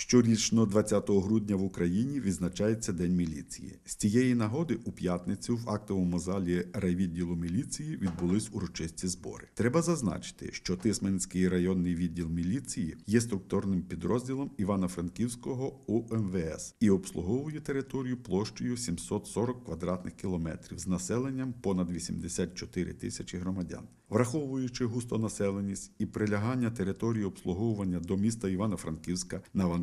Щорічно 20 грудня в Україні відзначається День міліції. З цієї нагоди у п'ятницю в актовому залі райвідділу міліції відбулись урочисті збори. Треба зазначити, що Тисменський районний відділ міліції є структурним підрозділом Івано-Франківського УМВС і обслуговує територію площею 740 квадратних кілометрів з населенням понад 84 тисячі громадян. Враховуючи густонаселеність і прилягання території обслуговування до міста Івано-Франківська,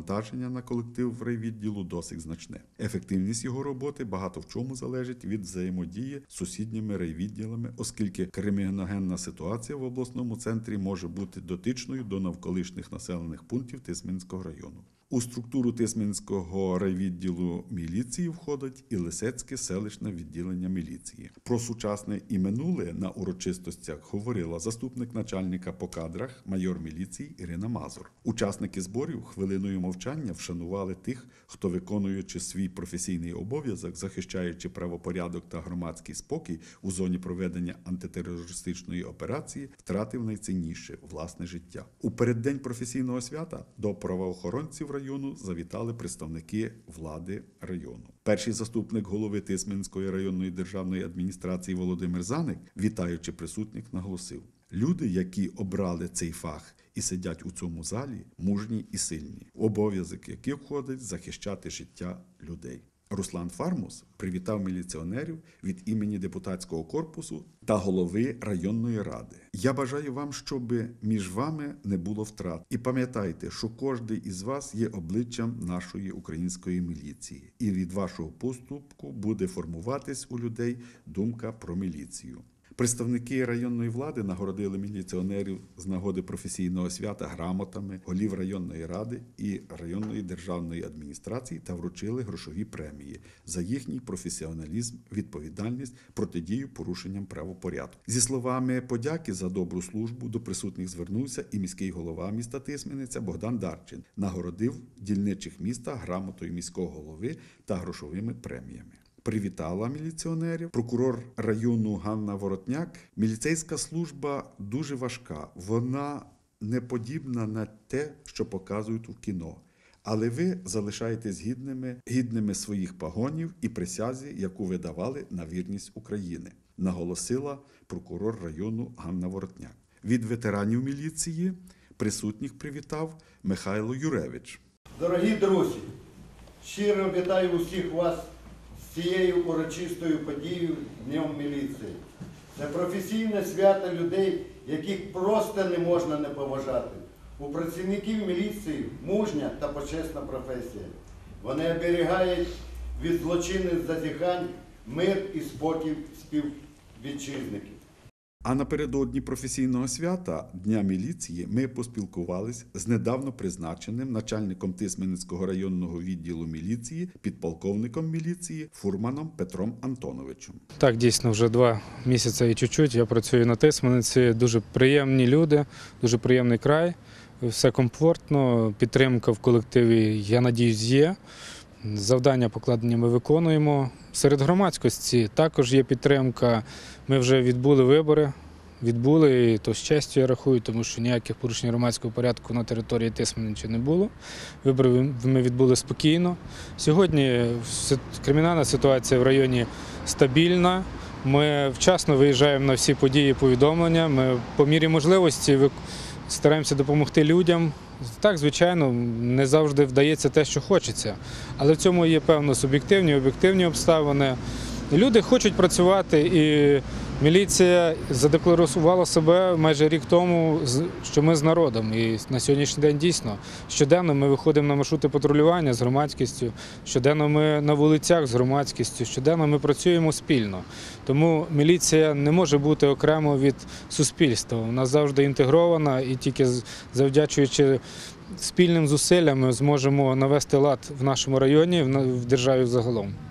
навантаження на колектив в райвідділу досить значне. Ефективність його роботи багато в чому залежить від взаємодії з сусідніми райвідділами, оскільки криміногенна ситуація в обласному центрі може бути дотичною до навколишніх населених пунктів Тисминського району. У структуру Тисменського райвідділу міліції входить і Лисецьке селищне відділення міліції. Про сучасне і минуле на урочистостях говорила заступник начальника по кадрах, майор міліції Ірина Мазур. Учасники зборів хвилиною мовчання вшанували тих, хто, виконуючи свій професійний обов'язок, захищаючи правопорядок та громадський спокій у зоні проведення антитерористичної операції, втратив найцінніше власне життя. У переддень професійного свята до правоохоронців району завітали представники влади району. Перший заступник голови Тисменської районної державної адміністрації Володимир Заник, вітаючи присутніх, наголосив: люди, які обрали цей фах і сидять у цьому залі, мужні і сильні, обов'язок яких входить захищати життя людей. Руслан Фармус привітав міліціонерів від імені депутатського корпусу та голови районної ради. Я бажаю вам, щоб між вами не було втрат. І пам'ятайте, що кожен із вас є обличчям нашої української міліції, і від вашого поступку буде формуватись у людей думка про міліцію. Представники районної влади нагородили міліціонерів з нагоди професійного свята грамотами голів районної ради і районної державної адміністрації та вручили грошові премії за їхній професіоналізм, відповідальність, протидію порушенням правопорядку. Зі словами подяки за добру службу до присутніх звернувся і міський голова міста Тисмениця Богдан Дарчин, нагородив дільничих міста грамотою міського голови та грошовими преміями. Привітала міліціонерів. Прокурор району Ганна Воротняк. Міліцейська служба дуже важка. Вона не подібна на те, що показують у кіно. Але ви залишаєтесь гідними, гідними своїх погонів і присязі, яку ви давали на вірність України, наголосила прокурор району Ганна Воротняк. Від ветеранів міліції присутніх привітав Михайло Юревич. Дорогі друзі, щиро вітаю усіх вас цією урочистою подією Днем міліції. Це професійне свято людей, яких просто не можна не поважати. У працівників міліції мужня та почесна професія. Вони оберігають від злочинних зазіхань мир і спокій співвітчизників. А напередодні професійного свята Дня міліції ми поспілкувались з недавно призначеним начальником Тисменницького районного відділу міліції, підполковником міліції Фурманом Петром Антоновичем. Так, дійсно, вже два місяці і чуть-чуть я працюю на Тисмениці. Дуже приємні люди, дуже приємний край, все комфортно, підтримка в колективі, я надіюсь, є. Завдання покладені ми виконуємо. Серед громадськості також є підтримка. Ми вже відбули вибори. Відбули, і то з честю я рахую, тому що ніяких порушень громадського порядку на території Тисменича не було. Вибори ми відбули спокійно. Сьогодні кримінальна ситуація в районі стабільна. Ми вчасно виїжджаємо на всі події, повідомлення. Ми по мірі можливості стараємося допомогти людям. Так, звичайно, не завжди вдається те, що хочеться, але в цьому є певно суб'єктивні, об'єктивні обставини. Люди хочуть працювати, і міліція задекларувала себе майже рік тому, що ми з народом. І на сьогоднішній день дійсно щоденно ми виходимо на маршрути патрулювання з громадськістю, щоденно ми на вулицях з громадськістю, щоденно ми працюємо спільно. Тому міліція не може бути окремо від суспільства. Вона завжди інтегрована і тільки завдячуючи спільним зусиллям ми зможемо навести лад в нашому районі, в державі загалом.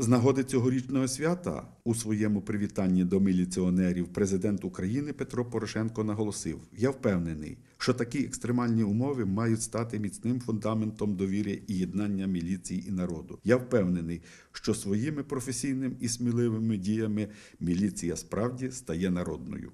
З нагоди цьогорічного свята у своєму привітанні до міліціонерів президент України Петро Порошенко наголосив: Я впевнений, що такі екстремальні умови мають стати міцним фундаментом довіри і єднання міліції і народу. Я впевнений, що своїми професійними і сміливими діями міліція справді стає народною.